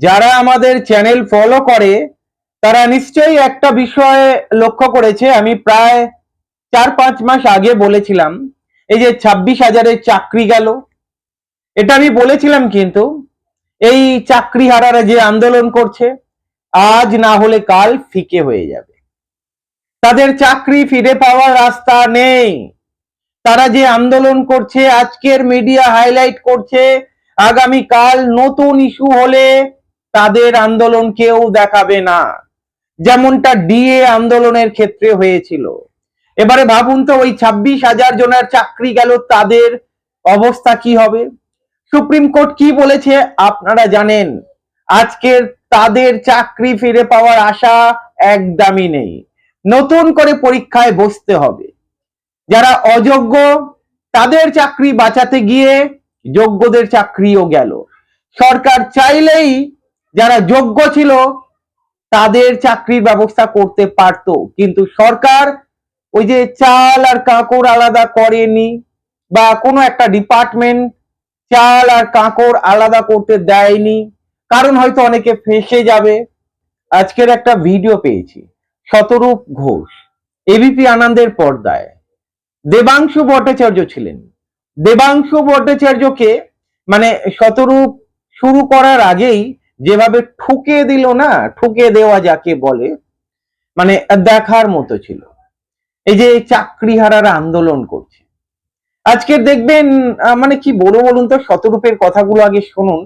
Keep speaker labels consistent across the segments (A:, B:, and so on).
A: যারা আমাদের channel follow করে, তারা নিশ্চয়ই একটা বিষয়ে লক্ষ্য করেছে, আমি প্রায় চার পাঁচ মাস আগে বলেছিলাম, এই যে ছাব্বিশ হাজারের চাকরি গেল। এটা আমি বলেছিলাম কিন্তু, এই চাকরি হারারা যে আন্দোলন করছে, আজ না হলে কাল ফিকে হয়ে যাবে। তাদের চাকরি ফিরে পাওয়ার রাস্তা নেই। তারা যে আন্দোলন করছে, আজকের মিডিয়া হাইলাইট করছে আগামী কাল নতুন ইস্যু হলে তাদের আন্দোলন কেউ দেখাবে না। যেমনটা ডিএ আন্দোলনের ক্ষেত্রে হয়েছিল। এবারে ভাবুন তো, ওই ছাব্বিশ হাজার জনের চাকরি গেল, তাদের অবস্থা কি হবে? সুপ্রিম কোর্ট কি বলেছে আপনারা জানেন। আজকের তাদের চাকরি ফিরে পাওয়ার আশা একদমই নেই। নতুন করে পরীক্ষায় বসতে হবে। যারা অযোগ্য, তাদের চাকরি বাঁচাতে গিয়ে যোগ্যদের চাকরিও গেল। সরকার চাইলেই যারা যোগ্য ছিল, তাদের চাকরির ব্যবস্থা করতে পারত। কিন্তু সরকার ওই যে চাল আর কাঁকড় আলাদা করেনি বা কোনো একটা ডিপার্টমেন্ট চাল আর কাঁকড় আলাদা করতে দেয়নি। কারণ হয়তো অনেকে ফেসে যাবে। আজকের একটা ভিডিও পেয়েছি। শতরূপ ঘোষ এবিপি আনন্দের পর্দায়। দেবাংশু ভট্টাচার্য ছিলেন। দেবাংশু ভট্টাচার্যকে মানে শতরূপ শুরু করার আগেই যেভাবে ঠুকে দিল না ঠুকে দেওয়া যাকে বলে মানে দেখার মতো ছিল। এই যে চাকরি চাকরিহারারা আন্দোলন করছে। আজকে দেখবেন মানে কি বলব বলুন তো, শতরূপের কথাগুলো আগে শুনুন,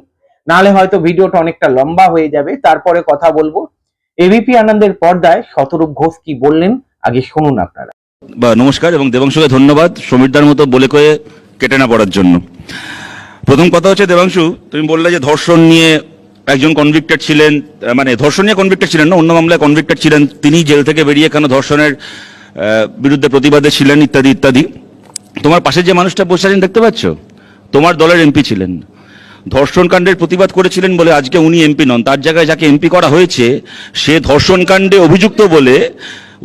A: নাহলে হয়তো ভিডিওটা অনেকটা লম্বা হয়ে যাবে। তারপরে কথা বলব। এবিপি আনন্দের পর্দায় শতরূপ ঘোষ কি বললেন, আগে শুনুন আপনারা।
B: বা নমস্কার এবং দেবাংশুকে ধন্যবাদ সমীরদার মতো বলে কয়ে কেটে না পড়ার জন্য। প্রথম কথা হচ্ছে দেবাংশু, তুমি বললে যে ধর্ষণ নিয়ে একজন কনভিক্টেড ছিলেন মানে ধর্ষণ নিয়ে কনভিক্টেড ছিলেন না অন্য মামলায় কনভিক্টেড ছিলেন তিনি জেল থেকে বেরিয়ে কেন ধর্ষণের বিরুদ্ধে প্রতিবাদে ছিলেন ইত্যাদি ইত্যাদি। তোমার পাশে যে মানুষটা বসে আছেন দেখতে পাচ্ছ? তোমার দলের এমপি ছিলেন। ধর্ষণকাণ্ডের প্রতিবাদ করেছিলেন বলে আজকে উনি এমপি নন। তার জায়গায় যাকে এমপি করা হয়েছে সে ধর্ষণকাণ্ডে অভিযুক্ত বলে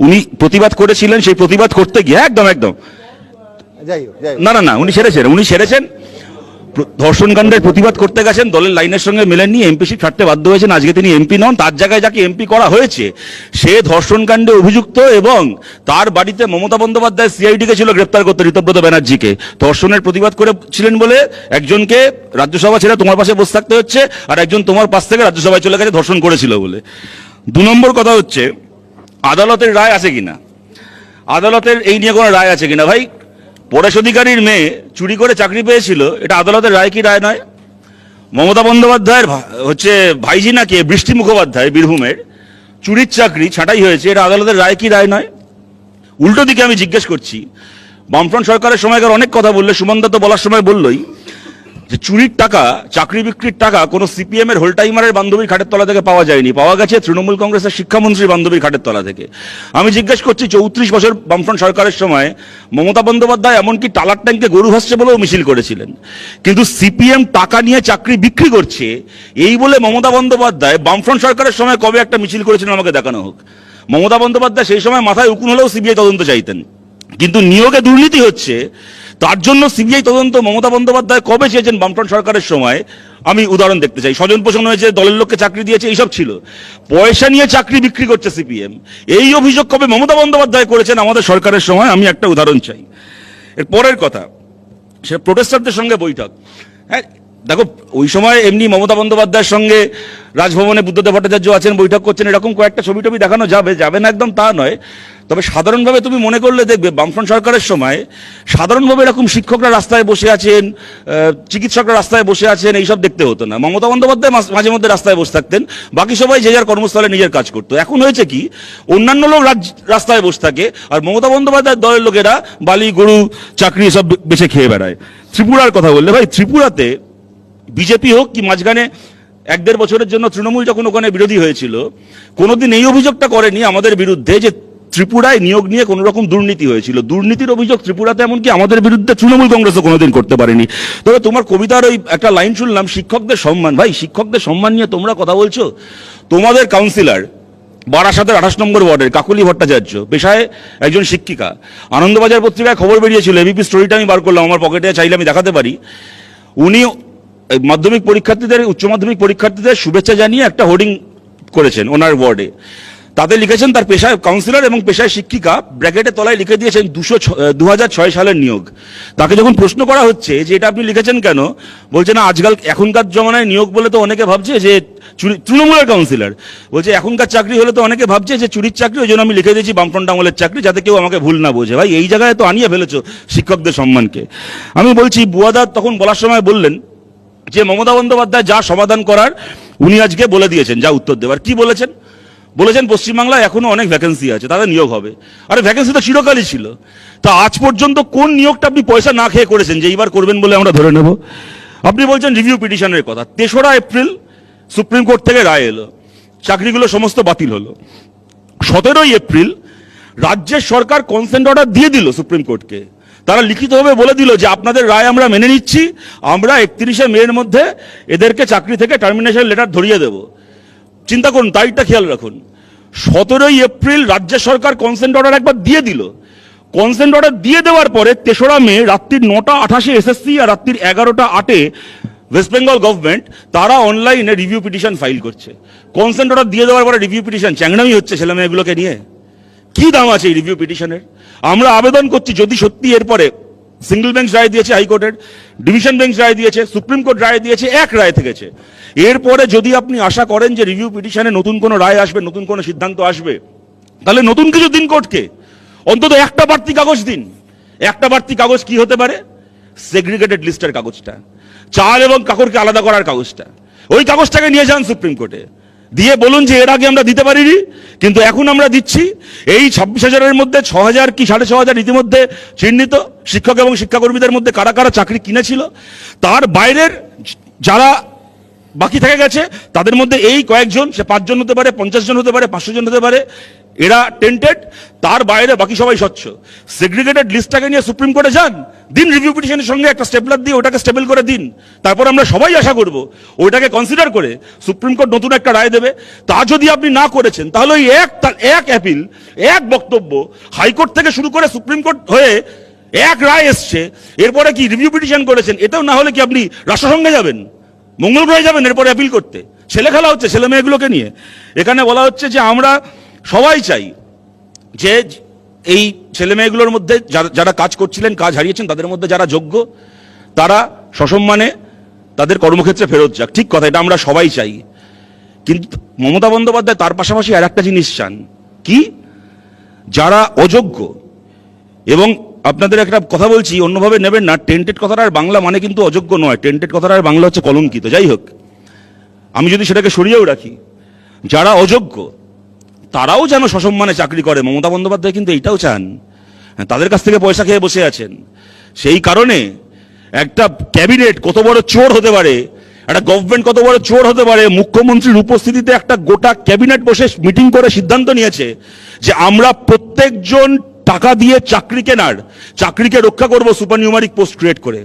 B: উনি প্রতিবাদ করেছিলেন সেই প্রতিবাদ করতে গিয়ে একদম একদম। না না না উনি সেরেছেন উনি সেরেছেন। প্র- ধর্ষণ কাণ্ডের প্রতিবাদ করতে গেছেন, দলের লাইনের সঙ্গে মেলেননি এমপিসি ছাড়তে বাধ্য হয়েছেন, আজকে তিনি এমপি নন, তার জায়গায় যাকে এমপি করা হয়েছে, সে ধর্ষণকাণ্ডে অভিযুক্ত এবং তার বাড়িতে মমতা বন্দ্যোপাধ্যায় সিআইডিকে ছিল গ্রেপ্তার করতে, ঋতব্রত ব্যানার্জিকে। ধর্ষণের প্রতিবাদ করেছিলেন বলে একজনকে রাজ্যসভা ছেড়ে তোমার পাশে বসে থাকতে হচ্ছে, আর একজন তোমার পাশ থেকে রাজ্যসভায় চলে গেছে, ধর্ষণ করেছিল বলে। দু নম্বর কথা হচ্ছে, আদালতের রায় আছে কিনা? আদালতের এই নিয়ে কোনো রায় আছে কিনা? ভাই পরেশ অধিকারীর মেয়ে চুরি করে চাকরি পেয়েছিল, এটা আদালতের রায় কি রায় নয়? মমতা বন্দ্যোপাধ্যায়ের হচ্ছে ভাইজি নাকি বৃষ্টি মুখোপাধ্যায় বীরভূমের, চুরির চাকরি ছাঁটাই হয়েছে, এটা আদালতের রায় কি রায় নয়? উল্টো দিকে আমি জিজ্ঞেস করছি, বামফ্রন্ট সরকারের সময়কার অনেক কথা বললে সুমন দত্ত বলার সময় বললই যে চুরির টাকা, চাকরি বিক্রির টাকা কোনো সিপিএম এর হোল টাইমারের বান্ধবীর খাটের তলা থেকে পাওয়া যায়নি। পাওয়া গেছে তৃণমূল কংগ্রেসের শিক্ষামন্ত্রীর বান্ধবীর খাটের তলা থেকে। আমি জিজ্ঞেস করছি, চৌত্রিশ বছর বামফ্রন্ট সরকারের সময় মমতা বন্দ্যোপাধ্যায় এমনকি টালার ট্যাঙ্কে গরু ভাসছে বলেও মিছিল করেছিলেন। কিন্তু সিপিএম টাকা নিয়ে চাকরি বিক্রি করছে, এই বলে মমতা বন্দ্যোপাধ্যায় বামফ্রন্ট সরকারের সময় কবে একটা মিছিল করেছিলেন আমাকে দেখানো হোক। মমতা বন্দ্যোপাধ্যায় সেই সময় মাথায় উকুন হলেও সিবিআই তদন্ত চাইতেন। কিন্তু নিয়োগে দুর্নীতি হচ্ছে তার জন্য সিবিআই তদন্ত মমতা বন্দ্যোপাধ্যায় কবে চেয়েছেন বামফ্রন্ট সরকারের সময়? আমি উদাহরণ দেখতে চাই। স্বজন পোষণ হয়েছে, দলের লোককে চাকরি দিয়েছে, এইসব ছিল। পয়সা নিয়ে চাকরি বিক্রি করছে সিপিএম। এই অভিযোগ কবে মমতা বন্দ্যোপাধ্যায় করেছেন আমাদের সরকারের সময়? আমি একটা উদাহরণ চাই। এর পরের কথা, সে প্রোটেস্টারদের সঙ্গে বৈঠক। হ্যাঁ দেখো, ওই সময় এমনি মমতা বন্দ্যোপাধ্যায়ের সঙ্গে রাজভবনে বুদ্ধদেব ভট্টাচার্য আছেন, বৈঠক করছেন, এরকম কয়েকটা ছবি টবি দেখানো যাবে যাবে না একদম তা নয়। তবে সাধারণভাবে তুমি মনে করলে দেখবে বামফ্রন্ট সরকারের সময় সাধারণভাবে এরকম শিক্ষকরা রাস্তায় বসে আছেন চিকিৎসকরা রাস্তায় বসে আছেন, এইসব দেখতে হতো না। মমতা বন্দ্যোপাধ্যায় মাঝে মধ্যে রাস্তায় বসে থাকতেন, বাকি সবাই যে যার কর্মস্থলে নিজের কাজ করতো। এখন হয়েছে কি, অন্যান্য লোক রাস্তায় বসে থাকে, আর মমতা বন্দ্যোপাধ্যায়ের দলের লোকেরা বালি, গরু, চাকরি সব বেছে খেয়ে বেড়ায়। ত্রিপুরার কথা বললে ভাই, ত্রিপুরাতে বিজেপি হোক কি মাঝখানে এক দেড় বছরের জন্য তৃণমূল যখন ওখানে বিরোধী হয়েছিল, কোনোদিন এই অভিযোগটা করেনি আমাদের বিরুদ্ধে যে ত্রিপুরায় নিয়োগ নিয়ে কোনো রকম দুর্নীতি হয়েছিল। দুর্নীতির অভিযোগ ত্রিপুরাতে এমনকি আমাদের বিরুদ্ধে তৃণমূল কংগ্রেসও কোনোদিন করতে পারেনি। তবে তোমার কবিতার ওই একটা লাইন শুনলাম, শিক্ষকদের সম্মান। ভাই, শিক্ষকদের সম্মান নিয়ে তোমরা কথা বলছো? তোমাদের কাউন্সিলর বারাসাতের আঠাশ নম্বর ওয়ার্ডের কাকুলি ভট্টাচার্য, পেশায় একজন শিক্ষিকা। আনন্দবাজার পত্রিকায় খবর বেরিয়েছিল এবিপি স্টোরিটা আমি বার করলাম, আমার পকেটে চাইলে আমি দেখাতে পারি। উনি মাধ্যমিক পরীক্ষার্থীদের, উচ্চ মাধ্যমিক পরীক্ষার্থীদের শুভেচ্ছা জানিয়ে একটা হোর্ডিং করেছেন ওনার ওয়ার্ডে তাতে লিখেছেন তার পেশায় কাউন্সিলর এবং পেশায় শিক্ষিকা। ব্র্যাকেটের তলায় লিখে দিয়েছেন দুশো দু ছয় সালের নিয়োগ। তাকে যখন প্রশ্ন করা হচ্ছে যে এটা আপনি লিখেছেন কেন? বলছে, না, আজকাল এখনকার জমানায় নিয়োগ বলে তো অনেকে ভাবছে যে তৃণমূলের কাউন্সিলর বলছে, এখনকার চাকরি হলে তো অনেকে ভাবছে যে চুরির চাকরি, ওই জন্য আমি লিখে দিয়েছি বামফ্রন্ট আমলের চাকরি, যাতে কেউ আমাকে ভুল না বোঝে। ভাই, এই জায়গায় তো আনিয়ে ফেলেছো শিক্ষকদের সম্মানকে। আমি বলছি, বুয়াদা তখন বলার সময় বললেন যে, মমতা বন্দ্যোপাধ্যায় যা সমাধান করার উনি আজকে বলে দিয়েছেন, যা উত্তর দেওয়ার। কি বলেছেন? বলেছেন পশ্চিমবাংলায় এখনও অনেক ভ্যাকেন্সি আছে, তাদের নিয়োগ হবে। আরে ভ্যাকেন্সি তো চিরকালই ছিল। তা আজ পর্যন্ত কোন নিয়োগটা আপনি পয়সা না খেয়ে করেছেন যে এইবার করবেন বলে আমরা ধরে নেব? আপনি বলছেন রিভিউ পিটিশনের কথা। তেসরা এপ্রিল সুপ্রিম কোর্ট থেকে রায় এলো। চাকরিগুলো সমস্ত বাতিল হলো। সতেরোই এপ্রিল রাজ্যের সরকার কনসেন্ট অর্ডার দিয়ে দিল সুপ্রিম কোর্টকে। তারা লিখিতভাবে বলে দিল যে আপনাদের রায় আমরা মেনে নিচ্ছি, আমরা একত্রিশে মের মধ্যে এদেরকে চাকরি থেকে টার্মিনেশন লেটার ধরিয়ে দেব। চিন্তা করুন, তারিখটা খেয়াল রাখুন। সতেরোই এপ্রিল রাজ্য সরকার কনসেন্ট অর্ডার একবার দিয়ে দিল। কনসেন্ট অর্ডার দিয়ে দেওয়ার পরে তেসরা মে রাত্রির নটা আঠাশে এসএসসি আর রাত্রির এগারোটা আটে ওয়েস্ট বেঙ্গল গভর্নমেন্ট তারা অনলাইনে রিভিউ পিটিশন ফাইল করছে। কনসেন্ট অর্ডার দিয়ে দেওয়ার পরে রিভিউ পিটিশন চ্যাংড়ামি হচ্ছে ছেলে মেয়েগুলোকে নিয়ে? কি দাম আছে এই রিভিউ পিটিশনের আমরা আবেদন করছি, যদি সত্যি এরপরে সিঙ্গেল বেঞ্চ রায় দিয়েছে হাইকোর্টের ডিভিশন বেঞ্চ রায় দিয়েছে সুপ্রিম কোর্ট রায় দিয়েছে, এক রায় থেকেছে এরপরে যদি আপনি আশা করেন যে রিভিউ পিটিশনে নতুন কোনো রায় আসবে, নতুন কোনো সিদ্ধান্ত আসবে, তাহলে নতুন কিছু দিন কোর্টকে। অন্তত একটা বাড়তি কাগজ দিন। একটা বাড়তি কাগজ কি হতে পারে? সেগ্রিগেটেড লিস্টের কাগজটা। চাল এবং কাকরকে আলাদা করার কাগজটা। ওই কাগজটাকে নিয়ে যান সুপ্রিম কোর্টে দিয়ে বলুন যে এর আগে আমরা দিতে পারিনি, কিন্তু এখন আমরা দিচ্ছি। এই ছাব্বিশ হাজারের মধ্যে ছ হাজার কি সাড়ে ছ হাজার ইতিমধ্যে চিহ্নিত শিক্ষক এবং শিক্ষাকর্মীদের মধ্যে কারা কারা চাকরি কিনেছিল, তার বাইরের যারা বাকি থেকে গেছে, তাদের মধ্যে এই কয়েকজন, সে পাঁচজন হতে পারে, পঞ্চাশ জন হতে পারে, পাঁচশো জন হতে পারে এরা টেন্টেড, তার বাইরে বাকি সবাই স্বচ্ছ। সেগ্রিগেটেড লিস্টটাকে নিয়ে সুপ্রিম কোর্টে যান, দিন রিভিউ পিটিশনের সঙ্গে একটা স্টেপলার দিয়ে ওটাকে স্টেবল করে দিন। তারপর আমরা সবাই আশা করব ওইটাকে কনসিডার করে সুপ্রিম কোর্ট নতুন একটা রায় দেবে। তা যদি আপনি না করেছেন, তাহলে ওই এক এক অ্যাপিল এক বক্তব্য হাইকোর্ট থেকে শুরু করে সুপ্রিম কোর্ট হয়ে এক রায় এসছে। এরপরে কি রিভিউ পিটিশন করেছেন এতেও না হলে কি আপনি রাষ্ট্রসংঘে যাবেন? মঙ্গল গ্রহে যাবেন এরপরে অ্যাপিল করতে? ছেলে খেলা হচ্ছে ছেলে মেয়েগুলোকে নিয়ে। এখানে বলা হচ্ছে যে আমরা সবাই চাই যে এই ছেলে মেয়েগুলোর মধ্যে যারা- যারা কাজ করছিলেন, কাজ হারিয়েছেন, তাদের মধ্যে যারা যোগ্য, তারা সসম্মানে তাদের কর্মক্ষেত্রে ফেরত যাক। ঠিক কথা, এটা আমরা সবাই চাই। কিন্তু মমতা বন্দ্যোপাধ্যায় তার পাশাপাশি আর একটা জিনিস চান। কি? যারা অযোগ্য, এবং আপনাদের একটা কথা বলছি, অন্যভাবে নেবেন না, টেন্টেড কথাটার বাংলা মানে কিন্তু অযোগ্য নয়। টেন্টেড কথাটার বাংলা হচ্ছে কলঙ্কিত। যাই হোক, আমি যদি সেটাকে সরিয়েও রাখি, যারা অযোগ্য তারাও যেন সসম্মানে চাকরি করে। মমতা বন্দ্যোপাধ্যায় কিন্তু এইটাও চান। হ্যাঁ, তাদের কাছ থেকে পয়সা খেয়ে বসে আছেন। সেই কারণে একটা ক্যাবিনেট কত বড় চোর হতে পারে একটা গভর্নমেন্ট কত বড় চোর হতে পারে মুখ্যমন্ত্রীর উপস্থিতিতে একটা গোটা ক্যাবিনেট বসে মিটিং করে সিদ্ধান্ত নিয়েছে যে আমরা প্রত্যেকজন টাকা দিয়ে চাকরি কেনার চাকরিকে রক্ষা করব সুপার নিউমারিক পোস্ট ক্রিয়েট করে।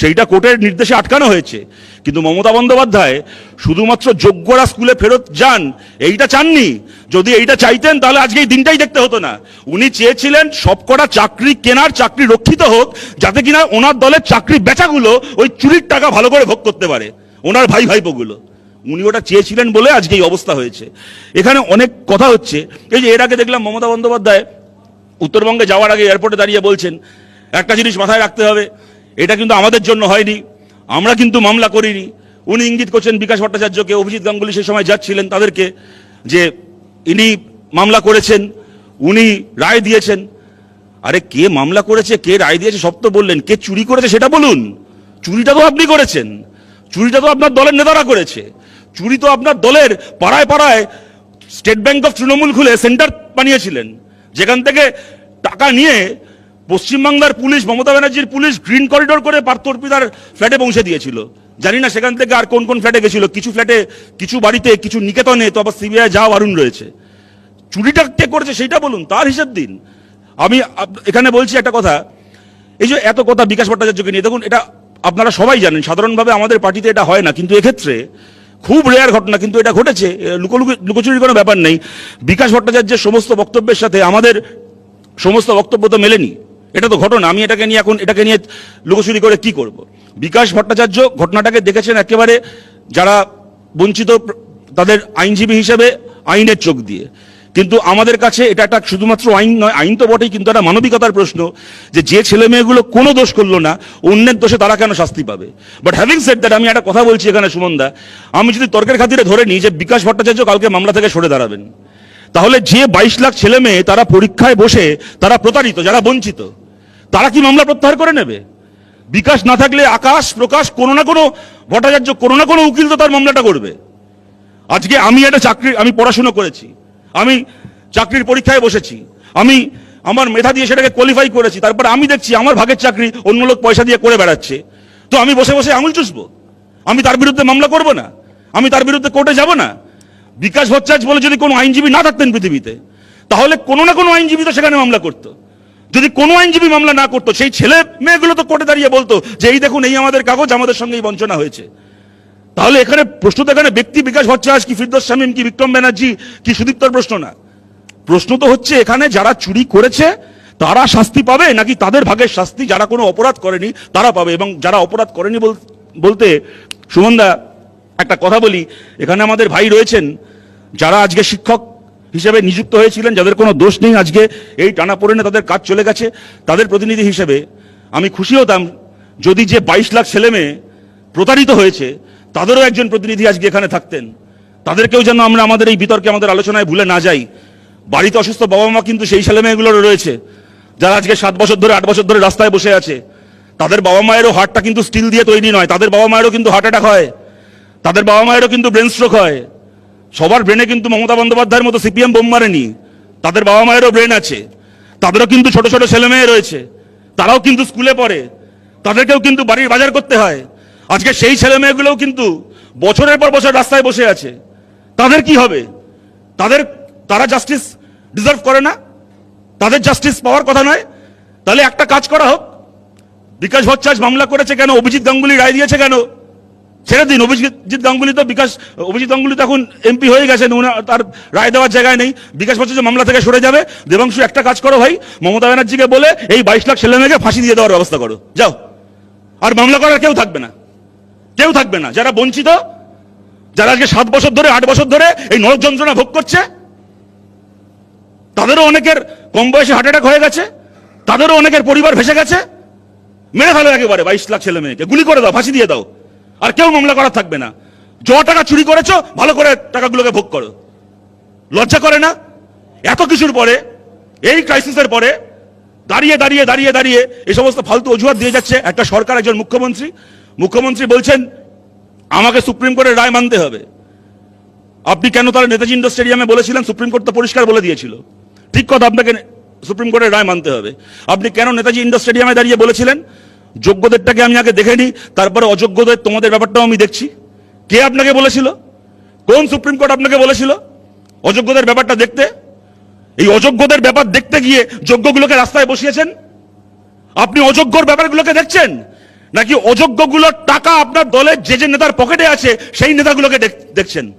B: সেইটা কোর্টের নির্দেশে আটকানো হয়েছে। কিন্তু মমতা বন্দ্যোপাধ্যায় শুধুমাত্র যোগ্যরা স্কুলে ফেরত যান, এইটা চাননি। যদি এইটা চাইতেন, তাহলে আজকে এই দিনটাই দেখতে হতো না। উনি চেয়েছিলেন সবকটা চাকরি কেনার, চাকরি রক্ষিত হোক, যাতে কিনা ওনার দলের চাকরি বেচাগুলো ওই চুরির টাকা ভালো করে ভোগ করতে পারে, ওনার ভাই ভাইপোগুলো। উনি ওটা চেয়েছিলেন বলে আজকে এই অবস্থা হয়েছে। এখানে অনেক কথা হচ্ছে। এই যে এর আগে দেখলাম মমতা বন্দ্যোপাধ্যায় উত্তরবঙ্গে যাওয়ার আগে এয়ারপোর্টে দাঁড়িয়ে বলছেন, একটা জিনিস মাথায় রাখতে হবে এটা কিন্তু আমাদের জন্য হয়নি। আমরা কিন্তু মামলা করিনি। উনি ইঙ্গিত করছেন বিকাশ ভট্টাচার্যকে, অভিজিৎ গাঙ্গুলি সেই সময় যাচ্ছিলেন তাদেরকে, যে ইনি মামলা করেছেন, উনি রায় দিয়েছেন। আরে কে মামলা করেছে, কে রায় দিয়েছে, সব তো বললেন। কে চুরি করেছে সেটা বলুন। চুরিটা তো আপনি করেছেন। চুরিটা তো আপনার দলের নেতারা করেছে। চুরি তো আপনার দলের পাড়ায় পাড়ায় স্টেট ব্যাংক অফ তৃণমূল খুলে সেন্টার বানিয়েছিলেন। যেখান থেকে টাকা নিয়ে পশ্চিমবাংলার পুলিশ, মমতা ব্যানার্জির পুলিশ গ্রিন করিডোর করে পার্থ অর্পিতার ফ্ল্যাটে পৌঁছে দিয়েছিল। জানি না সেখান থেকে আর কোন কোন ফ্ল্যাটে গেছিল। কিছু ফ্ল্যাটে, কিছু বাড়িতে, কিছু নিকেতনে, তো আবার সিবিআই যাওয়া বারণ রয়েছে। চুরিটা কে করেছে সেটা বলুন, তার হিসেব দিন। আমি এখানে বলছি একটা কথা। এই যে এত কথা বিকাশ ভট্টাচার্যকে নিয়ে, দেখুন, এটা আপনারা সবাই জানেন, সাধারণভাবে আমাদের পার্টিতে এটা হয় না, কিন্তু এক্ষেত্রে খুব রেয়ার ঘটনা, কিন্তু এটা ঘটেছে লুকোলুকি, লুকোচুরির কোনো ব্যাপার নেই। বিকাশ ভট্টাচার্যের সমস্ত বক্তব্যের সাথে আমাদের সমস্ত বক্তব্য তো মেলেনি। এটা তো ঘটনা। আমি এটাকে নিয়ে এখন এটাকে নিয়ে লুকোচুরি করে কি করব? বিকাশ ভট্টাচার্য ঘটনাটাকে দেখেছেন একেবারে যারা বঞ্চিত তাদের আইনজীবী হিসেবে আইনের চোখ দিয়ে। কিন্তু আমাদের কাছে এটা একটা শুধুমাত্র আইন নয়, আইন তো বটেই, কিন্তু একটা মানবিকতার প্রশ্ন যে যে ছেলে মেয়েগুলো কোনো দোষ করল না, অন্যের দোষে তারা কেন শাস্তি পাবে? বাট হ্যাভিং সেট দ্যাট আমি একটা কথা বলছি এখানে সুমনদা আমি যদি তর্কের খাতিরে ধরে নিই যে বিকাশ ভট্টাচার্য কালকে মামলা থেকে সরে দাঁড়াবেন, তাহলে যে বাইশ লাখ ছেলে মেয়ে তারা পরীক্ষায় বসে তারা প্রতারিত, যারা বঞ্চিত তারা কি মামলা প্রত্যাহার করে নেবে? বিকাশ না থাকলে আকাশ, প্রকাশ, কোনো না কোনো ভট্টাচার্য, কোনো না কোনো উকিল তো তার মামলাটা করবে। আজকে আমি একটা চাকরি, আমি পড়াশোনা করেছি। আমি চাকরির পরীক্ষায় বসেছি। আমি আমার মেধা দিয়ে সেটাকে কোয়ালিফাই করেছি। তারপর আমি দেখছি আমার ভাগের চাকরি অন্য লোক পয়সা দিয়ে করে বেড়াচ্ছে। তো আমি বসে বসে আঙুল চুষবো। আমি তার বিরুদ্ধে মামলা করব না। আমি তার বিরুদ্ধে কোর্টে যাব না। বিকাশ ভট্টাচার্য বলে যদি কোনো আইনজীবী না থাকতেন পৃথিবীতে, তাহলে কোনো না কোনো আইনজীবী তো সেখানে মামলা করতো। যদি কোনো আইনজীবী মামলা না করতো, সেই ছেলে মেয়েগুলো তো কোর্টে দাঁড়িয়ে বলতো যে, এই দেখুন, এই আমাদের কাগজ, আমাদের সঙ্গে এই বঞ্চনা হয়েছে। তাহলে এখানে প্রশ্ন তো এখানে ব্যক্তি বিকাশ ভট্টাচার্য, কি ফিরদোস শামীম, কি বিক্রম ব্যানার্জি, কি সুদীপ্তর প্রশ্ন না। প্রশ্ন তো হচ্ছে এখানে যারা চুরি করেছে, তারা শাস্তি পাবে নাকি তাদের ভাগের শাস্তি যারা কোনো অপরাধ করেনি, তারা পাবে? এবং যারা অপরাধ করেনি বল- বলতে, সুমনদা, একটা কথা বলি। এখানে আমাদের ভাই রয়েছেন, যারা আজকে শিক্ষক হিসেবে নিযুক্ত হয়েছিলেন, যাদের কোনো দোষ নেই আজকে, এই টানা পড়েনে তাদের কাজ চলে গেছে। তাদের প্রতিনিধি হিসেবে আমি খুশি হতাম যদি যে বাইশ লাখ ছেলে মেয়ে প্রতারিত হয়েছে, তাদেরও একজন প্রতিনিধি আজকে এখানে থাকতেন। তাদেরকেও যেন আমরা আমাদের এই বিতর্কে আমাদের আলোচনায় ভুলে না যাই। বাড়িতে অসুস্থ বাবা মা কিন্তু সেই ছেলে মেয়েগুলোরও রয়েছে, যারা আজকে সাত বছর ধরে, আট বছর ধরে রাস্তায় বসে আছে। তাদের বাবা মায়েরও হার্টটা কিন্তু স্টিল দিয়ে তৈরি নয়, তাদের বাবা মায়েরও কিন্তু হার্ট অ্যাটাক হয়। তাদের বাবা মায়েরও কিন্তু ব্রেন স্ট্রোক হয়। সবার ব্রেনে কিন্তু মমতা বন্দ্যোপাধ্যায়ের মতো সিপিএম বোম মারেনি। তাদের বাবা মায়েরও ব্রেন আছে। তাদেরও কিন্তু ছোট ছোট ছেলে মেয়ে রয়েছে। তারাও কিন্তু স্কুলে পড়ে। তাদেরকেও কিন্তু বাড়ির বাজার করতে হয়। আজকে সেই ছেলে মেয়েগুলোও কিন্তু বছরের পর বছর রাস্তায় বসে আছে। তাদের কি হবে? তাদের, তারা জাস্টিস ডিজার্ভ করে না? তাদের জাস্টিস পাওয়ার কথা নয়? তাহলে একটা কাজ করা হোক। বিকাশ ভট্টাচার্য মামলা করেছে কেন? অভিজিৎ গাঙ্গুলি রায় দিয়েছে কেন? ছেড়ে দিন। অভিজিৎ গাঙ্গুলি তো বিকাশ, অভিজিৎ গাঙ্গুলি তো এখন এমপি হয়ে গেছেন উনি তার রায় দেওয়ার জায়গায় নেই। বিকাশ ভট্টাচার্য মামলা থেকে সরে যাবে। দেবাংশু, একটা কাজ করো ভাই, মমতা ব্যানার্জিকে বলে এই বাইশ লাখ ছেলে মেয়েকে ফাঁসি দিয়ে দেওয়ার ব্যবস্থা করো। যাও। আর মামলা করার কেউ থাকবে না। কেউ থাকবে না। যারা বঞ্চিত, যারা আজকে সাত বছর ধরে, আট বছর ধরে এই নরক যন্ত্রণা ভোগ করছে, তাদেরও অনেকের কম বয়সে হার্ট অ্যাটাক হয়ে গেছে, তাদেরও অনেকের পরিবার ভেসে গেছে। মেরে ফেলো একেবারে বাইশ লাখ ছেলে মেয়েকে। গুলি করে দাও, ফাঁসি দিয়ে দাও। আর কেউ মামলা করার থাকবে না। য টাকা চুরি করেছ, ভালো করে টাকাগুলোকে ভোগ করো। লজ্জা করে না? এত কিছুর পরে, এই ক্রাইসিসের পরে দাঁড়িয়ে দাঁড়িয়ে দাঁড়িয়ে দাঁড়িয়ে এই সমস্ত ফালতু অজুহাত দিয়ে যাচ্ছে একটা সরকার, একজন মুখ্যমন্ত্রী। মুখ্যমন্ত্রী বলছেন, আমাকে সুপ্রিম কোর্টের রায় মানতে হবে। আপনি কেন তাহলে নেতাজি ইন্ডোর স্টেডিয়ামে বলেছিলেন, সুপ্রিম কোর্ট তো পরিষ্কার বলে দিয়েছিল। ঠিক কথা, আপনাকে সুপ্রিম কোর্টের রায় মানতে হবে। আপনি কেন নেতাজি ইন্ডোর স্টেডিয়ামে দাঁড়িয়ে বলেছিলেন যোগ্যদেরটাকে আমি আগে দেখে নিই, তারপরে অযোগ্যদের তোমাদের ব্যাপারটাও আমি দেখছি। কে আপনাকে বলেছিল? কোন সুপ্রিম কোর্ট আপনাকে বলেছিল অযোগ্যদের ব্যাপারটা দেখতে? এই অযোগ্যদের ব্যাপার দেখতে গিয়ে যোগ্যগুলোকে রাস্তায় বসিয়েছেন? আপনি অযোগ্যর ব্যাপারগুলোকে দেখছেন? নাকি অযোগ্যগুলোর টাকা আপনার দলের যে যে নেতার পকেটে আছে, সেই নেতাগুলোকে দেখ- দেখছেন?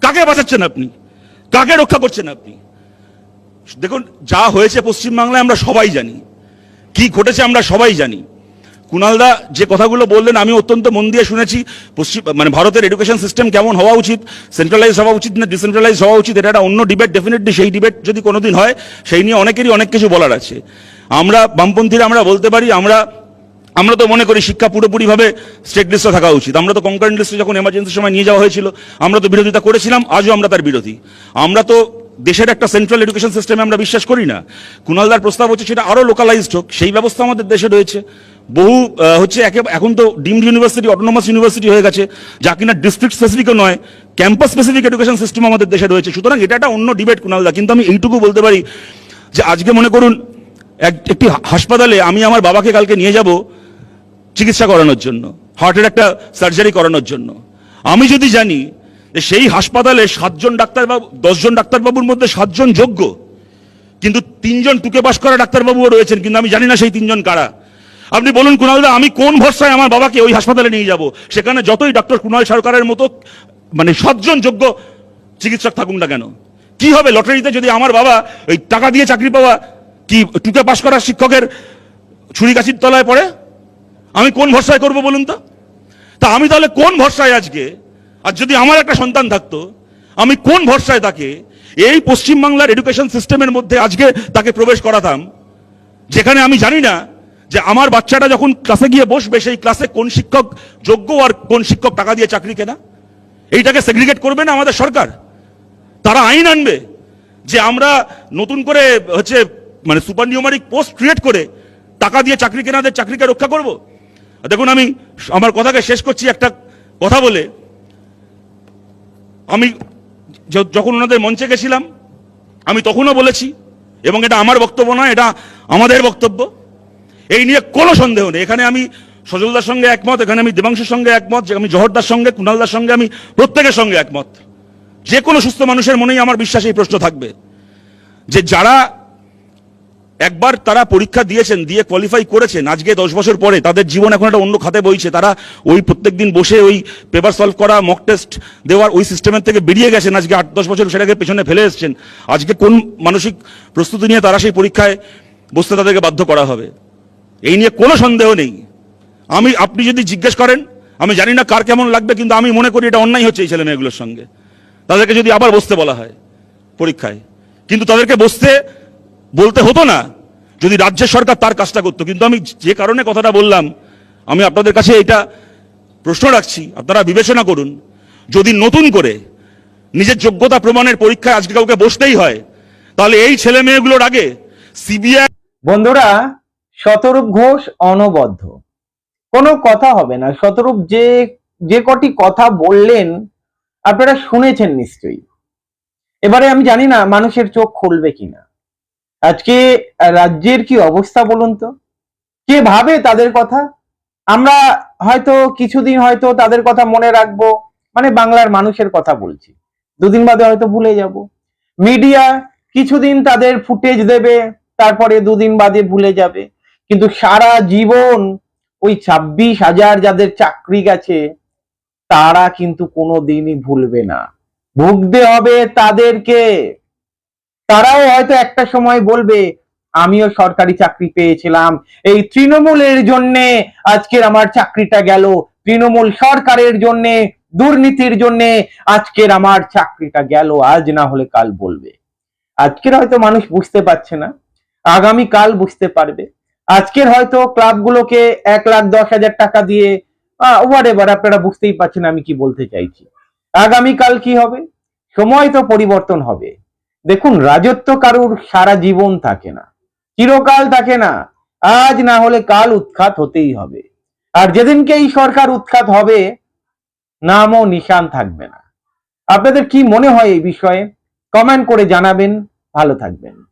B: কাকে বাঁচাচ্ছেন আপনি? কাকে রক্ষা করছেন আপনি? দেখুন, যা হয়েছে পশ্চিমবাংলায় আমরা সবাই জানি। কি ঘটেছে আমরা সবাই জানি। কুণালদা, যে কথাগুলো বললেন আমি অত্যন্ত মন দিয়ে শুনেছি। পশ্চিম মানে ভারতের এডুকেশন সিস্টেম কেমন হওয়া উচিত সেন্ট্রালাইজ হওয়া উচিত না ডিসেন্ট্রালাইজ হওয়া উচিত, এটা একটা অন্য ডিবেট ডেফিনেটলি সেই ডিবেট যদি কোনোদিন হয়, সেই নিয়ে অনেকেরই অনেক কিছু বলার আছে। আমরা বামপন্থীরা, আমরা বলতে পারি, আমরা আমরা তো মনে করি শিক্ষা পুরোপুরিভাবে স্টেট লিস্টে থাকা উচিত। আমরা তো কনকারেন্ট লিস্টে যখন এমার্জেন্সির সময় নিয়ে যাওয়া হয়েছিল, আমরা তো বিরোধিতা করেছিলাম, আজও আমরা তার বিরোধী। আমরা তো দেশের একটা সেন্ট্রাল এডুকেশন সিস্টেমে আমরা বিশ্বাস করি না। কুণালদার প্রস্তাব হচ্ছে সেটা আরও লোকালাইজড হোক, সেই ব্যবস্থা আমাদের দেশে রয়েছে। বহু হচ্ছে একে, এখন তো ডিমড ইউনিভার্সিটি অটোনোমাস ইউনিভার্সিটি হয়ে গেছে, যা কিনা ডিস্ট্রিক্ট স্পেসিফিকও নয় ক্যাম্পাস স্পেসিফিক এডুকেশন সিস্টেম আমাদের দেশে রয়েছে। সুতরাং এটা একটা অন্য ডিবেট কুণালদা কিন্তু আমি এইটুকু বলতে পারি যে আজকে মনে করুন, এক- একটি হাসপাতালে আমি আমার বাবাকে কালকে নিয়ে যাব চিকিৎসা করানোর জন্য হার্টের একটা সার্জারি করানোর জন্য। আমি যদি জানি যে সেই হাসপাতালে সাতজন ডাক্তারবাবু, দশজন ডাক্তারবাবুর মধ্যে সাতজন যোগ্য, কিন্তু তিনজন টুকে পাস করা ডাক্তারবাবুও রয়েছেন, কিন্তু আমি জানি না সেই তিনজন কারা। আপনি বলুন কুণালদা আমি কোন ভরসায় আমার বাবাকে ওই হাসপাতালে নিয়ে যাব? সেখানে যতই ডক্টর কুণাল সরকারের মতো মানে সাতজন যোগ্য চিকিৎসক থাকুন না কেন? কি হবে লটারিতে যদি আমার বাবা ওই টাকা দিয়ে চাকরি পাওয়া, কি টুকে পাশ করা শিক্ষকের ছুরি কাছির তলায় পড়ে? আমি কোন ভরসায় করব বলুন তো? তা আমি তাহলে কোন ভরসায় আজকে? আর যদি আমার একটা সন্তান থাকতো, আমি কোন ভরসায় তাকে এই পশ্চিমবাংলার এডুকেশন সিস্টেমের মধ্যে আজকে তাকে প্রবেশ করাতাম? যেখানে আমি জানি না যে আমার বাচ্চাটা যখন ক্লাসে গিয়ে বসবে, সেই ক্লাসে কোন শিক্ষক যোগ্য আর কোন শিক্ষক টাকা দিয়ে চাকরি কেনা? এইটাকে সেগ্রিগেট করবে না আমাদের সরকার? তারা আইন আনবে যে আমরা নতুন করে হচ্ছে মানে সুপার নিউমারিক পোস্ট ক্রিয়েট করে টাকা দিয়ে চাকরি কেনাদের চাকরিকে রক্ষা করব? দেখুন, আমি আমার কথাকে শেষ করছি একটা কথা বলে। আমি যখন ওনাদের মঞ্চে গেছিলাম, আমি তখনও বলেছি, এবং এটা আমার বক্তব্য নয়, এটা আমাদের বক্তব্য। এই নিয়ে কোনো সন্দেহ নেই। এখানে আমি সজলদার সঙ্গে একমত, এখানে আমি দেবাংশের সঙ্গে একমত, যে আমি জহরদার সঙ্গে, কুণালদার সঙ্গে, আমি প্রত্যেকের সঙ্গে একমত। যে কোনো সুস্থ মানুষের মনেই আমার বিশ্বাস এই প্রশ্ন থাকবে। যে যারা একবার তারা পরীক্ষা দিয়েছেন, দিয়ে কোয়ালিফাই করেছেন, আজকে দশ বছর পরে তাদের জীবন এখন একটা অন্য খাতে বইছে, তারা ওই প্রত্যেকদিন বসে ওই পেপার সলভ করা মক টেস্ট দেওয়ার ওই সিস্টেমের থেকে বেরিয়ে গেছেন, আজকে আট, দশ বছর সেটাকে পেছনে ফেলে এসছেন। আজকে কোন মানসিক প্রস্তুতি নিয়ে তারা সেই পরীক্ষায় বসতে তাদেরকে বাধ্য করা হবে? এই নিয়ে কোনো সন্দেহ নেই। আমি, আপনি যদি জিজ্ঞেস করেন, আমি জানি না কার কেমন লাগবে, কিন্তু আমি মনে করি এটা অন্যায় হচ্ছে এই ছেলে মেয়েগুলোর সঙ্গে। তাদেরকে যদি আবার বসতে বলা হয় পরীক্ষায়। কিন্তু তাদেরকে বসতে বলতে হতো না। যদি রাজ্যের সরকার তার কাজটা করতো। কিন্তু আমি যে কারণে কথাটা বললাম, আমি আপনাদের কাছে এটা প্রশ্ন রাখছি, আপনারা বিবেচনা করুন। যদি নতুন করে নিজের যোগ্যতা প্রমাণের পরীক্ষায় আজকে কাউকে বসতেই হয়, তাহলে এই ছেলে মেয়েগুলোর আগে সিবিআই
A: বন্ধুরা শতরূপ ঘোষ অনবদ্ধ কোনো কথা হবে না। শতরূপ যে যে কটি কথা বললেন, আপনারা শুনেছেন নিশ্চয়ই। এবারে আমি জানি না মানুষের চোখ খুলবে কিনা। আজকে রাজ্যের কি অবস্থা বলুন তো? কে ভাবে তাদের কথা? আমরা হয়তো কিছুদিন হয়তো তাদের কথা মনে রাখব। মানে বাংলার মানুষের কথা বলছি। দুদিন বাদে হয়তো ভুলে যাব। মিডিয়া কিছুদিন তাদের ফুটেজ দেবে, তারপরে দুদিন বাদে ভুলে যাবে। কিন্তু সারা জীবন ওই ছাব্বিশ হাজার যাদের চাকরি গেছে, তারা কিন্তু কোনো দিনই ভুলবে না। ভুগতে হবে তাদেরকে। তারাও হয়তো একটা সময় বলবে, আমিও সরকারি চাকরি পেয়েছিলাম। এই তৃণমূলের জন্যে আজকের আমার চাকরিটা গেল। তৃণমূল সরকারের জন্যে, দুর্নীতির জন্যে আজকের আমার চাকরিটা গেল। আজ না হলে কাল বলবে। আজকের হয়তো মানুষ বুঝতে পারছে না। আগামী কাল বুঝতে পারবে। আজকের হয়তো ক্লাবগুলোকে এক লাখ দশ হাজার টাকা দিয়ে ওয়ার এবার আপনারা বুঝতেই পারছেন আমি কি বলতে চাইছি। আগামীকাল কি হবে? সময় তো পরিবর্তন হবে। দেখুন, রাজত্ব কারুর সারা জীবন থাকে না। চিরকাল থাকে না। আজ না হলে কাল উৎখাত হতেই হবে। আর যেদিনকে এই সরকার উৎখাত হবে, নামও নিশান থাকবে না। আপনাদের কি মনে হয় এই বিষয়ে? কমেন্ট করে জানাবেন। ভালো থাকবেন।